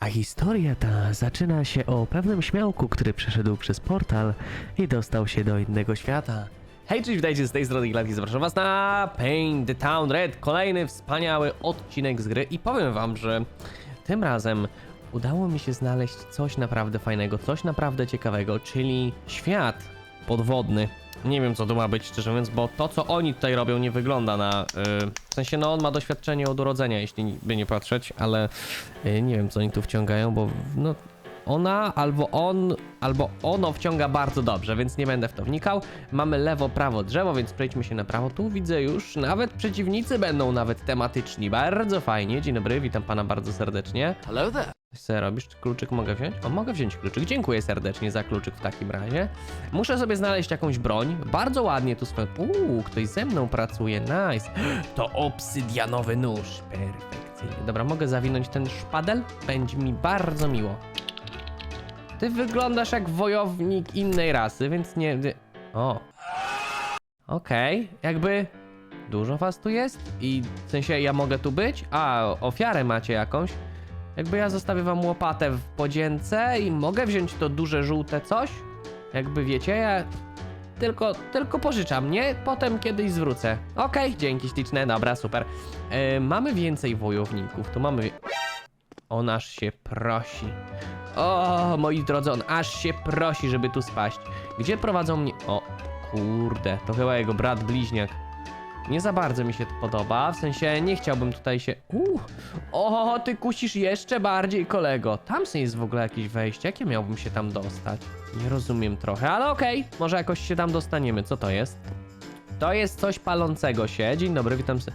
A historia ta zaczyna się o pewnym śmiałku, który przeszedł przez portal i dostał się do innego świata. Hej, cześć, witajcie z tej strony Glad zapraszam was na Paint the Town Red, kolejny wspaniały odcinek z gry. I powiem wam, że tym razem udało mi się znaleźć coś naprawdę fajnego, coś naprawdę ciekawego, czyli świat podwodny. Nie wiem co to ma być szczerze mówiąc, bo to co oni tutaj robią nie wygląda na... Yy, w sensie no on ma doświadczenie od urodzenia, jeśli by nie patrzeć, ale yy, nie wiem co oni tu wciągają, bo no ona albo on, albo ono wciąga bardzo dobrze, więc nie będę w to wnikał. Mamy lewo, prawo drzewo, więc przejdźmy się na prawo. Tu widzę już, nawet przeciwnicy będą nawet tematyczni. Bardzo fajnie. Dzień dobry, witam pana bardzo serdecznie. Hello there. Sobie robisz? Czy Kluczyk mogę wziąć? O, mogę wziąć kluczyk. Dziękuję serdecznie za kluczyk w takim razie. Muszę sobie znaleźć jakąś broń. Bardzo ładnie tu swoją... Uuu, ktoś ze mną pracuje. Nice. To obsydianowy nóż. Perfekcyjnie. Dobra, mogę zawinąć ten szpadel? Będzie mi bardzo miło. Ty wyglądasz jak wojownik innej rasy, więc nie... O. Okej, jakby... Dużo was tu jest? I w sensie ja mogę tu być? A, ofiarę macie jakąś? Jakby ja zostawię wam łopatę w podzięce i mogę wziąć to duże żółte coś? Jakby wiecie, ja tylko, tylko pożyczam, nie? Potem kiedyś zwrócę. Okej, dzięki śliczne, dobra, super. E, mamy więcej wojowników, tu mamy... On aż się prosi. O, moi drodzy, on aż się prosi, żeby tu spaść. Gdzie prowadzą mnie... O, kurde, to chyba jego brat bliźniak. Nie za bardzo mi się to podoba, w sensie nie chciałbym tutaj się... Uh, o, ty kusisz jeszcze bardziej, kolego. Tam jest w ogóle jakieś wejście, jakie miałbym się tam dostać? Nie rozumiem trochę, ale okej, może jakoś się tam dostaniemy. Co to jest? To jest coś palącego się. Dzień dobry, witam se...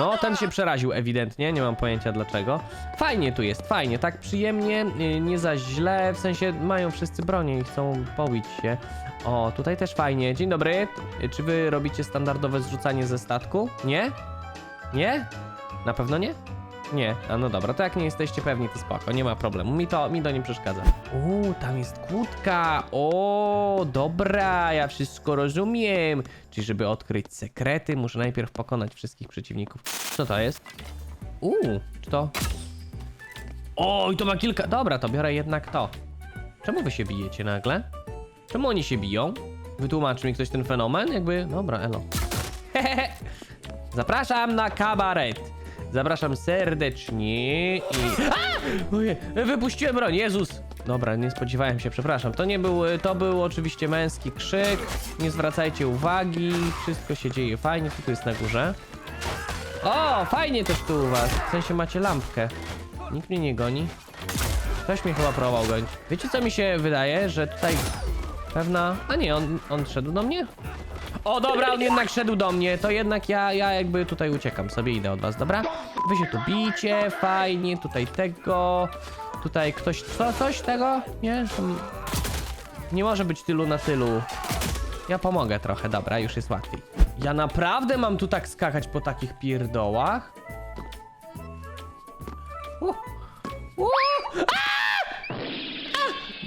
No, ten się przeraził ewidentnie, nie mam pojęcia dlaczego. Fajnie tu jest, fajnie, tak przyjemnie, yy, nie za źle, w sensie mają wszyscy bronię i chcą pobić się. O, tutaj też fajnie. Dzień dobry. Yy, Czy wy robicie standardowe zrzucanie ze statku? Nie? Nie? Na pewno nie? Nie, a no dobra, to jak nie jesteście pewni, to spoko, nie ma problemu, mi to, mi to nie przeszkadza. Uuu, tam jest kłódka, o, dobra, ja wszystko rozumiem. Czyli żeby odkryć sekrety, muszę najpierw pokonać wszystkich przeciwników. Co to jest? Uuu, czy to... Oj, to ma kilka... Dobra, to biorę jednak to. Czemu wy się bijecie nagle? Czemu oni się biją? Wytłumaczy mi ktoś ten fenomen? Jakby... Dobra, elo. Zapraszam na kabaret. Zapraszam serdecznie i... A! Wypuściłem broń, Jezus! Dobra, nie spodziewałem się, przepraszam. To nie był, to był oczywiście męski krzyk. Nie zwracajcie uwagi, wszystko się dzieje fajnie. Co tu jest na górze? O, fajnie też tu u was. W sensie macie lampkę. Nikt mnie nie goni. Ktoś mnie chyba próbował gonić. Wiecie co mi się wydaje, że tutaj pewna... A nie, on, on szedł do mnie? O dobra, on jednak szedł do mnie, to jednak ja, ja jakby tutaj uciekam, sobie idę od was, dobra? Wy się tu bijcie, fajnie, tutaj tego, tutaj ktoś, co, coś tego? Nie? Nie może być tylu na tylu. Ja pomogę trochę, dobra, już jest łatwiej. Ja naprawdę mam tu tak skakać po takich pierdołach? Uh, uh!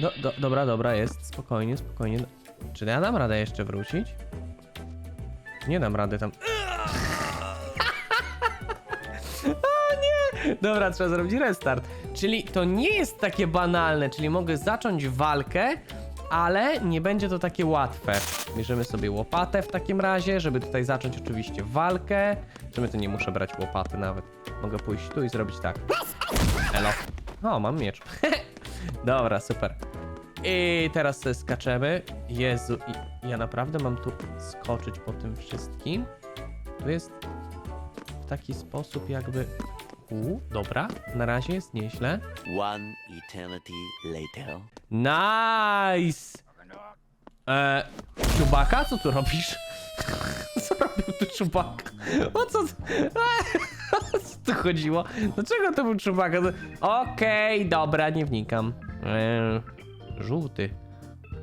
Do, do, dobra, dobra, jest, spokojnie, spokojnie. Czy ja dam radę jeszcze wrócić? Nie dam rady tam. o nie! Dobra, trzeba zrobić restart. Czyli to nie jest takie banalne, czyli mogę zacząć walkę, ale nie będzie to takie łatwe. Bierzemy sobie łopatę w takim razie, żeby tutaj zacząć oczywiście walkę. Czy my tu nie muszę brać łopaty nawet. Mogę pójść tu i zrobić tak. Elo. O, mam miecz. Dobra, super. I teraz sobie skaczemy. Jezu, i ja naprawdę mam tu skoczyć po tym wszystkim. Tu jest w taki sposób jakby... U, dobra, na razie jest nieźle. One eternity later. Nice! E, Czubaka, co tu robisz? Co robił tu Czubaka? O co? O co tu chodziło? Dlaczego to był Czubaka? Okej, dobra, nie wnikam. E, żółty.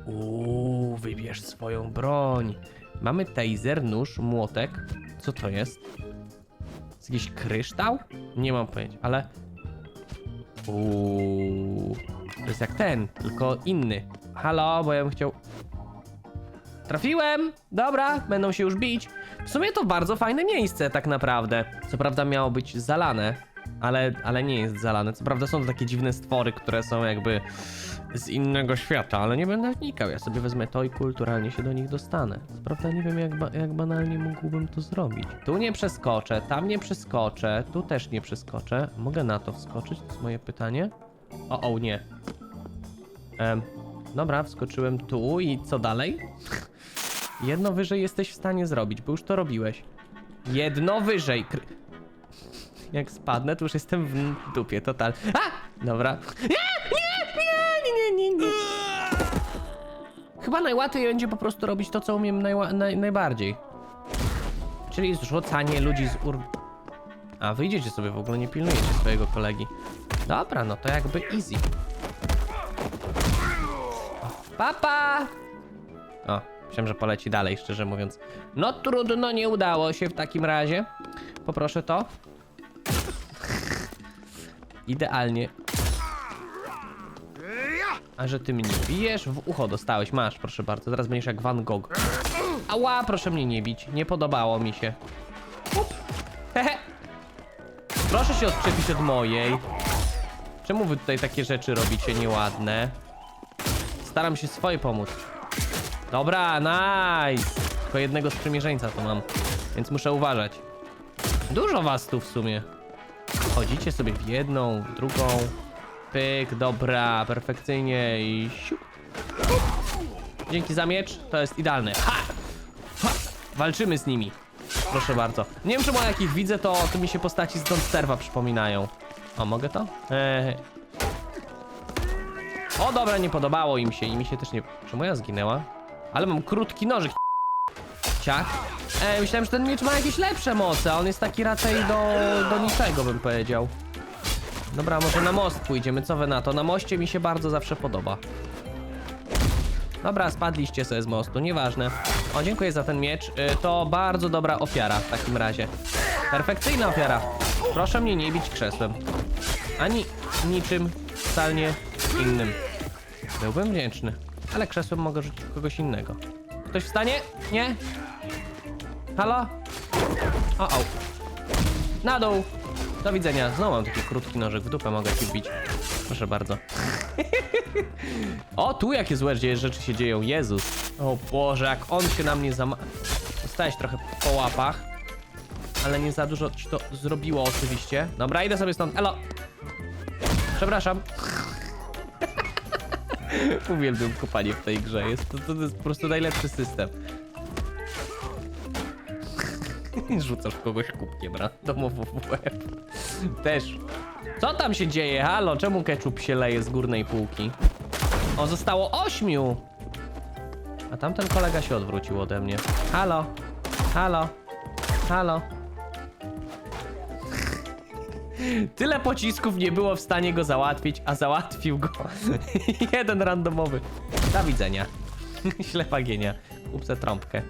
Uuu, wybierz swoją broń. Mamy taser, nóż, młotek. Co to jest? Jest jakiś kryształ? Nie mam pojęcia, ale... Uuu, to jest jak ten, tylko inny. Halo, bo ja bym chciał... Trafiłem! Dobra, będą się już bić. W sumie to bardzo fajne miejsce, tak naprawdę. Co prawda miało być zalane, ale, ale nie jest zalane. Co prawda są to takie dziwne stwory, które są jakby z innego świata, ale nie będę wnikał. Ja sobie wezmę to i kulturalnie się do nich dostanę. Prawda nie wiem, jak, ba jak banalnie mógłbym to zrobić. Tu nie przeskoczę, tam nie przeskoczę, tu też nie przeskoczę. Mogę na to wskoczyć? To jest moje pytanie. O, o, nie. Em, dobra, wskoczyłem tu i co dalej? Jedno wyżej jesteś w stanie zrobić, bo już to robiłeś. Jedno wyżej. Kry... Jak spadnę, to już jestem w dupie, total. A! Dobra. Nie, Chyba najłatwiej będzie po prostu robić to, co umiem naj- najbardziej. Czyli zrzucanie ludzi z ur... A, wyjdziecie sobie, w ogóle nie pilnujecie swojego kolegi. Dobra, no to jakby easy. Papa! O, myślałem, że poleci dalej, szczerze mówiąc. No trudno, nie udało się w takim razie. Poproszę to. Idealnie. A że ty mnie bijesz? W ucho dostałeś, masz, proszę bardzo. Teraz będziesz jak Van Gogh. Ała, proszę mnie nie bić. Nie podobało mi się. Up. Hehe. Proszę się odczepić od mojej. Czemu wy tutaj takie rzeczy robicie nieładne? Staram się swoje pomóc. Dobra, nice. Tylko jednego sprzymierzeńca tu mam, więc muszę uważać. Dużo was tu w sumie. Chodzicie sobie w jedną, w drugą. Pyk, dobra, perfekcyjnie i siup. Dzięki za miecz, to jest idealne. Ha! ha! Walczymy z nimi. Proszę bardzo. Nie wiem czemu jak ich widzę, to, to mi się postaci z Don't Serva przypominają. O, mogę to? Eee. O, dobra, nie podobało im się i mi się też nie... Czemu ja zginęła? Ale mam krótki nożyk. Ciach. E, myślałem, że ten miecz ma jakieś lepsze moce, on jest taki raczej do, do niczego, bym powiedział. Dobra, może na most pójdziemy, co wy na to? Na moście mi się bardzo zawsze podoba. Dobra, spadliście sobie z mostu, nieważne. O, dziękuję za ten miecz. Y, To bardzo dobra ofiara w takim razie. Perfekcyjna ofiara. Proszę mnie nie bić krzesłem. Ani niczym totalnie innym. Byłbym wdzięczny. Ale krzesłem mogę rzucić kogoś innego. Ktoś wstanie? Nie? Halo? O, o. Na dół. Do widzenia. Znowu mam taki krótki nożek w dupę, mogę ci wbić. Proszę bardzo. o, tu jakie złe rzeczy się dzieją. Jezus. O Boże, jak on się na mnie zama... Dostałeś trochę po łapach. Ale nie za dużo ci to zrobiło oczywiście. Dobra, idę sobie stąd. Elo. Przepraszam. Uwielbiam kopanie w tej grze. Jest to, to jest po prostu najlepszy system. Rzucasz kogoś kubkiem randomowo w łeb. Też. Co tam się dzieje? Halo, czemu ketchup się leje z górnej półki? O, zostało ośmiu! A tamten kolega się odwrócił ode mnie. Halo? Halo? Halo? Tyle pocisków nie było w stanie go załatwić, a załatwił go jeden randomowy. Do widzenia. Ślepa gienia. Upsę trąbkę.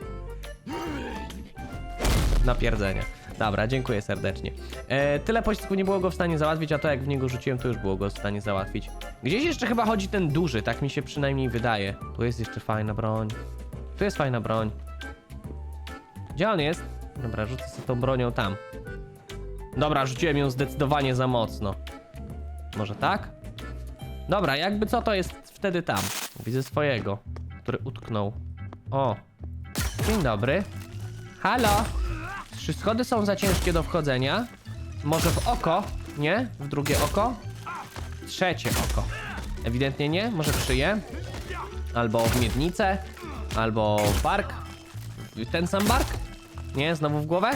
Napierdzenia. Dobra, dziękuję serdecznie. E, tyle pocisków nie było go w stanie załatwić, a to jak w niego rzuciłem, to już było go w stanie załatwić. Gdzieś jeszcze chyba chodzi ten duży, tak mi się przynajmniej wydaje. Tu jest jeszcze fajna broń. Tu jest fajna broń. Gdzie on jest? Dobra, rzucę sobie tą bronią tam. Dobra, rzuciłem ją zdecydowanie za mocno. Może tak? Dobra, jakby co to jest wtedy tam. Widzę swojego, który utknął. O. Dzień dobry. Halo? Trzy schody są za ciężkie do wchodzenia. Może w oko? Nie? W drugie oko? Trzecie oko. Ewidentnie nie. Może w szyję? Albo w miednicę? Albo w bark? Ten sam bark? Nie? Znowu w głowę?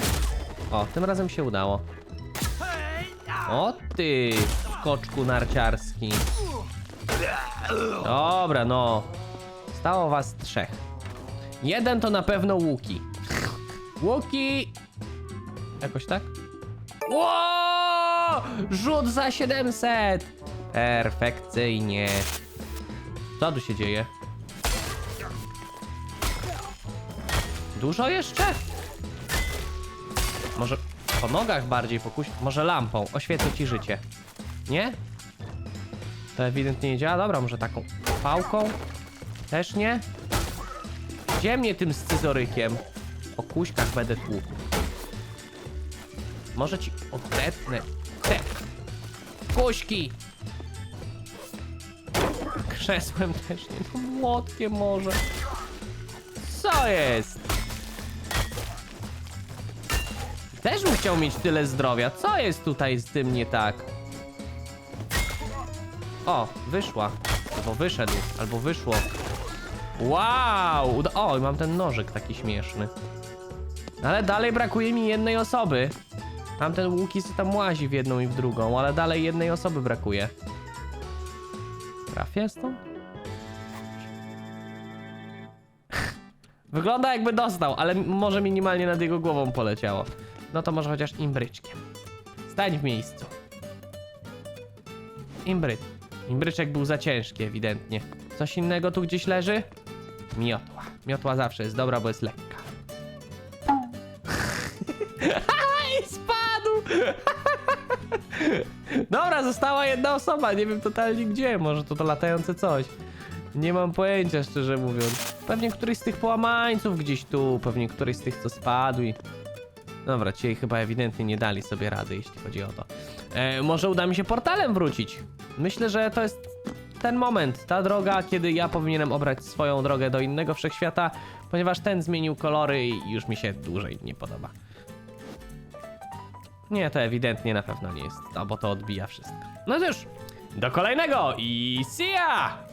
O, tym razem się udało. O ty, skoczku narciarski. Dobra, no. Stało was trzech. Jeden to na pewno Łuki. Łuki! Jakoś tak? Ło! Rzut za 700! Perfekcyjnie. Co tu się dzieje? Dużo jeszcze? Może po nogach bardziej fokus... Może lampą. Oświecę ci życie. Nie? To ewidentnie nie działa. Dobra, może taką pałką? Też nie? Gdzie mnie tym scyzorykiem? O kuśkach będę tłukł. Może ci odetnę. Te. kuśki. Krzesłem też nie, no młotkiem może. Co jest? Też bym chciał mieć tyle zdrowia. Co jest tutaj z tym nie tak? O, wyszła. Albo wyszedł, albo wyszło. Wow! O, mam ten nożyk taki śmieszny. Ale dalej brakuje mi jednej osoby. Tamten Łukis tam łazi w jedną i w drugą, ale dalej jednej osoby brakuje. Trafię stąd? Wygląda jakby dostał, ale może minimalnie nad jego głową poleciało. No to może chociaż imbryczkiem. Stań w miejscu. Imbry. Imbryczek był za ciężki ewidentnie. Coś innego tu gdzieś leży? Miotła. Miotła zawsze jest dobra, bo jest lekka. Dobra, została jedna osoba, nie wiem totalnie gdzie, może to to latające coś. Nie mam pojęcia, szczerze mówiąc. Pewnie któryś z tych połamańców gdzieś tu, pewnie któryś z tych, co spadł i... Dobra, ci chyba ewidentnie nie dali sobie rady, jeśli chodzi o to. E, może uda mi się portalem wrócić. Myślę, że to jest ten moment, ta droga, kiedy ja powinienem obrać swoją drogę do innego wszechświata, ponieważ ten zmienił kolory i już mi się dłużej nie podoba. Nie, to ewidentnie na pewno nie jest bo to odbija wszystko. No cóż, do kolejnego i see ya!